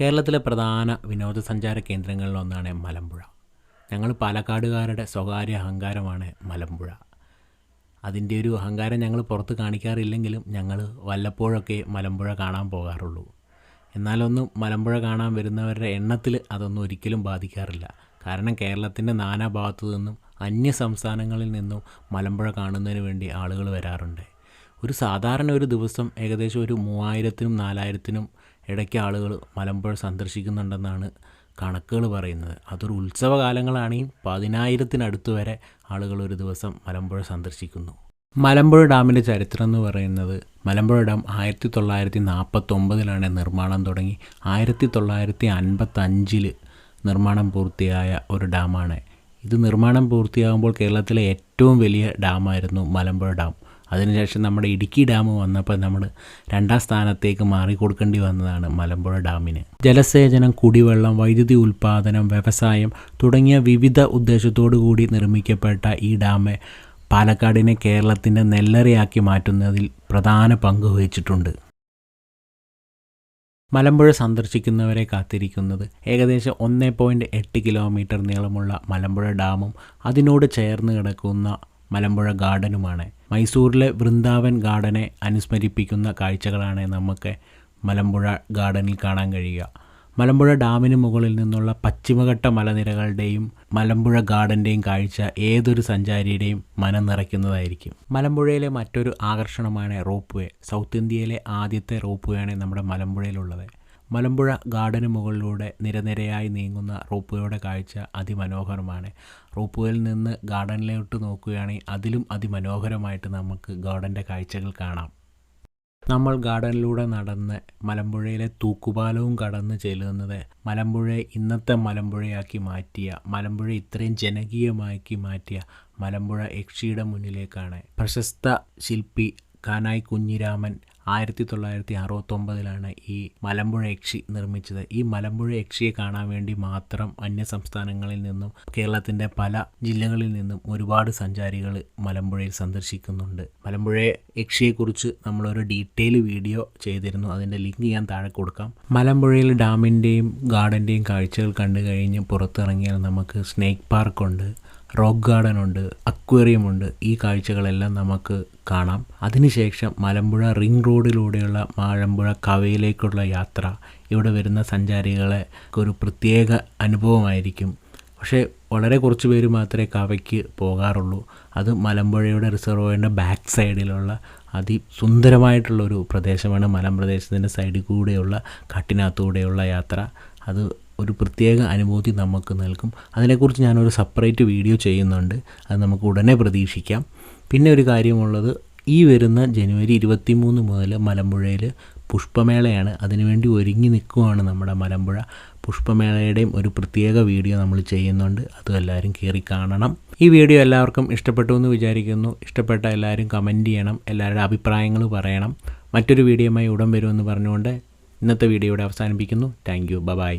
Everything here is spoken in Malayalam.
കേരളത്തിലെ പ്രധാന വിനോദസഞ്ചാര കേന്ദ്രങ്ങളിലൊന്നാണ് മലമ്പുഴ. ഞങ്ങൾ പാലക്കാടുകാരുടെ സ്വകാര്യ അഹങ്കാരമാണ് മലമ്പുഴ. അതിന്റെ ഒരു അഹങ്കാരം ഞങ്ങൾ പുറത്ത് കാണിക്കാറില്ലെങ്കിലും ഞങ്ങൾ വല്ലപ്പോഴൊക്കെ മലമ്പുഴ കാണാൻ പോകാറുള്ളൂ. എന്നാലൊന്നും മലമ്പുഴ കാണാൻ വരുന്നവരുടെ എണ്ണത്തിൽ അതൊന്നും ഒരിക്കലും ബാധിക്കാറില്ല. കാരണം കേരളത്തിന്റെ നാനാ ഭാഗത്തു നിന്നും അന്യ സംസ്ഥാനങ്ങളിൽ നിന്നും മലമ്പുഴ കാണുന്നതിന് വേണ്ടി ആളുകൾ വരാറുണ്ട്. ഒരു സാധാരണ ഒരു ദിവസം ഏകദേശം ഒരു മൂവായിരത്തിനും നാലായിരത്തിനും ഇടയ്ക്ക് ആളുകൾ മലമ്പുഴ സന്ദർശിക്കുന്നുണ്ടെന്നാണ് കണക്കുകൾ പറയുന്നത്. അതൊരു ഉത്സവകാലങ്ങളാണെങ്കിൽ പതിനായിരത്തിനടുത്ത് വരെ ആളുകൾ ഒരു ദിവസം മലമ്പുഴ സന്ദർശിക്കുന്നു. മലമ്പുഴ ഡാമിന്റെ ചരിത്രം എന്ന് പറയുന്നത് മലമ്പുഴ ഡാം ആയിരത്തി തൊള്ളായിരത്തി നാൽപ്പത്തൊമ്പതിലാണ് നിർമ്മാണം തുടങ്ങി. ആയിരത്തി തൊള്ളായിരത്തി അൻപത്തഞ്ചിൽ നിർമ്മാണം പൂർത്തിയായ ഒരു ഡാമാണ്. ഇത് നിർമ്മാണം പൂർത്തിയാകുമ്പോൾ കേരളത്തിലെ ഏറ്റവും വലിയ ഡാമായിരുന്നു മലമ്പുഴ ഡാം. അതിനുശേഷം നമ്മുടെ ഇടുക്കി ഡാം വന്നപ്പോൾ നമ്മൾ രണ്ടാം സ്ഥാനത്തേക്ക് മാറി കൊടുക്കേണ്ടി വന്നതാണ് മലമ്പുഴ ഡാമിന്. ജലസേചനം കുടിവെള്ളം വൈദ്യുതി ഉൽപ്പാദനം വ്യവസായം തുടങ്ങിയ വിവിധ ഉദ്ദേശത്തോടു കൂടി നിർമ്മിക്കപ്പെട്ട ഈ ഡാം പാലക്കാടിനെ കേരളത്തിന്റെ നെല്ലറയാക്കി മാറ്റുന്നതിൽ പ്രധാന പങ്ക് വഹിച്ചിട്ടുണ്ട്. മലമ്പുഴ സന്ദർശിക്കുന്നവരെ കാത്തിരിക്കുന്നത് ഏകദേശം ഒന്ന് പോയിന്റ് എട്ട് കിലോമീറ്റർ നീളമുള്ള മലമ്പുഴ ഡാമും അതിനോട് ചേർന്ന് കിടക്കുന്ന മലമ്പുഴ ഗാർഡനുമാണ്. മൈസൂരിലെ വൃന്ദാവൻ ഗാർഡനെ അനുസ്മരിപ്പിക്കുന്ന കാഴ്ചകളാണ് നമുക്ക് മലമ്പുഴ ഗാർഡനിൽ കാണാൻ കഴിയുക. മലമ്പുഴ ഡാമിന് മുകളിൽ നിന്നുള്ള പശ്ചിമഘട്ട മലനിരകളുടെയും മലമ്പുഴ ഗാർഡന്റെയും കാഴ്ച ഏതൊരു സഞ്ചാരിയുടെയും മനം നിറയ്ക്കുന്നതായിരിക്കും. മലമ്പുഴയിലെ മറ്റൊരു ആകർഷണമാണ് റോപ്പ് വേ. സൗത്ത് ഇന്ത്യയിലെ ആദ്യത്തെ റോപ്പ് വേ ആണ് നമ്മുടെ മലമ്പുഴയിലുള്ളത്. മലമ്പുഴ ഗാർഡന് മുകളിലൂടെ നിരനിരയായി നീങ്ങുന്ന റോപ്പുവേയുടെ കാഴ്ച അതിമനോഹരമാണ്. റോപ്പുവേയിൽ നിന്ന് ഗാർഡനിലോട്ട് നോക്കുകയാണെങ്കിൽ അതിലും അതിമനോഹരമായിട്ട് നമുക്ക് ഗാർഡന്റെ കാഴ്ചകൾ കാണാം. നമ്മൾ ഗാർഡനിലൂടെ നടന്ന് മലമ്പുഴയിലെ തൂക്കുപാലവും കടന്ന് ചെല്ലുന്നത് മലമ്പുഴയെ ഇന്നത്തെ മലമ്പുഴയാക്കി മാറ്റിയ മലമ്പുഴ ഇത്രയും ജനകീയമാക്കി മാറ്റിയ മലമ്പുഴ യക്ഷിയുടെ മുന്നിലേക്കാണ്. പ്രശസ്ത ശില്പി കാനായി കുഞ്ഞിരാമൻ ആയിരത്തി തൊള്ളായിരത്തി അറുപത്തൊമ്പതിലാണ് ഈ മലമ്പുഴ യക്ഷി നിർമ്മിച്ചത്. ഈ മലമ്പുഴ യക്ഷിയെ കാണാൻ വേണ്ടി മാത്രം അന്യ സംസ്ഥാനങ്ങളിൽ നിന്നും കേരളത്തിന്റെ പല ജില്ലകളിൽ നിന്നും ഒരുപാട് സഞ്ചാരികൾ മലമ്പുഴയിൽ സന്ദർശിക്കുന്നുണ്ട്. മലമ്പുഴ യക്ഷിയെക്കുറിച്ച് നമ്മളൊരു ഡീറ്റെയിൽ വീഡിയോ ചെയ്തിരുന്നു. അതിന്റെ ലിങ്ക് ഞാൻ താഴെ കൊടുക്കാം. മലമ്പുഴയിൽ ഡാമിന്റെയും ഗാർഡന്റെയും കാഴ്ചകൾ കണ്ടു കഴിഞ്ഞ് പുറത്തിറങ്ങിയാൽ നമുക്ക് സ്നേക്ക് പാർക്കുണ്ട്. റോക്ക് ഗാർഡൻ ഉണ്ട് അക്വേറിയം ഉണ്ട്. ഈ കാഴ്ചകളെല്ലാം നമുക്ക് കാണാം. അതിനുശേഷം മലമ്പുഴ റിംഗ് റോഡിലൂടെയുള്ള മലമ്പുഴ കവയിലേക്കുള്ള യാത്ര. ഇവിടെ വരുന്ന സഞ്ചാരികളെ ഒരു പ്രത്യേക അനുഭവമായിരിക്കും. പക്ഷേ വളരെ കുറച്ച് പേര് മാത്രമേ കവയ്ക്ക് പോകാറുള്ളൂ. അത് മലമ്പുഴയുടെ റിസർവോയറിന്റെ ബാക്ക് സൈഡിലുള്ള അതിസുന്ദരമായിട്ടുള്ളൊരു പ്രദേശമാണ്. മലമ്പ്രദേശത്തിന്റെ സൈഡിൽ കൂടെയുള്ള കാട്ടിനകത്തൂടെയുള്ള യാത്ര. അത് ഒരു പ്രത്യേക അനുഭൂതി നമുക്ക് നൽകും. അതിനെക്കുറിച്ച് ഞാനൊരു സെപ്പറേറ്റ് വീഡിയോ ചെയ്യുന്നുണ്ട്. അത് നമുക്ക് ഉടനെ പ്രതീക്ഷിക്കാം. പിന്നെ ഒരു കാര്യമുള്ളത് ഈ വരുന്ന ജനുവരി ഇരുപത്തി മൂന്ന് മുതൽ മലമ്പുഴയിൽ പുഷ്പമേളയാണ്. അതിനുവേണ്ടി ഒരുങ്ങി നിൽക്കുവാണ് നമ്മുടെ മലമ്പുഴ. പുഷ്പമേളയുടെയും ഒരു പ്രത്യേക വീഡിയോ നമ്മൾ ചെയ്യുന്നുണ്ട്. അതും എല്ലാവരും കയറി കാണണം. ഈ വീഡിയോ എല്ലാവർക്കും ഇഷ്ടപ്പെട്ടു എന്ന് വിചാരിക്കുന്നു. ഇഷ്ടപ്പെട്ട എല്ലാവരും കമന്റ് ചെയ്യണം. എല്ലാവരുടെ അഭിപ്രായങ്ങൾ പറയണം. മറ്റൊരു വീഡിയോമായി ഉടൻ വരുമെന്ന് പറഞ്ഞുകൊണ്ട് ഇന്നത്തെ വീഡിയോ ഇവിടെ അവസാനിപ്പിക്കുന്നു. Thank you by